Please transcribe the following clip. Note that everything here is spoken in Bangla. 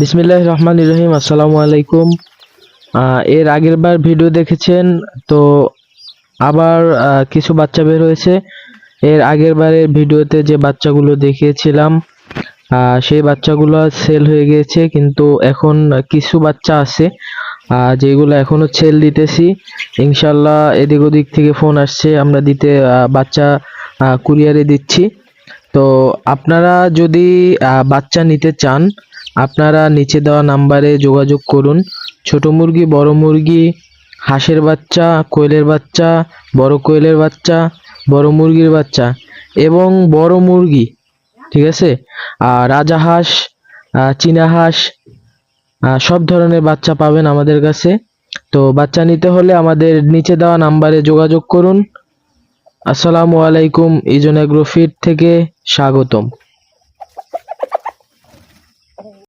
বিসমিল্লাহ রহমান রহিম, আসসালামু আলাইকুম। এর আগের বার ভিডিও দেখেছেন, তো আবার কিছু বাচ্চা বের হয়েছে। এর আগের বারের ভিডিওতে যে বাচ্চাগুলো দেখিয়েছিলাম সেই বাচ্চাগুলো সেল হয়ে গিয়েছে, কিন্তু এখন কিছু বাচ্চা আছে যেগুলো এখনও সেল দিতেছি। ইনশাল্লাহ এদিক ওদিক থেকে ফোন আসছে, আমরা দিতে বাচ্চা কুরিয়ারে দিচ্ছি। তো আপনারা যদি বাচ্চা নিতে চান আপনারা নিচে দেওয়া নাম্বারে যোগাযোগ করুন। ছোট মুরগি, বড় মুরগি, হাঁসের বাচ্চা, কোয়েলের বাচ্চা, বড় কোয়েলের বাচ্চা, বড় মুরগির বাচ্চা এবং বড় মুরগি, ঠিক আছে? আর রাজা হাঁস চীনা হাঁস সব ধরনের বাচ্চা পাবেন আমাদের কাছে। তো বাচ্চা নিতে হলে আমাদের নিচে দেওয়া নাম্বারে যোগাযোগ করুন। আসসালামু আলাইকুম ইজন অ্যাগ্রোফিট থেকে স্বাগতম।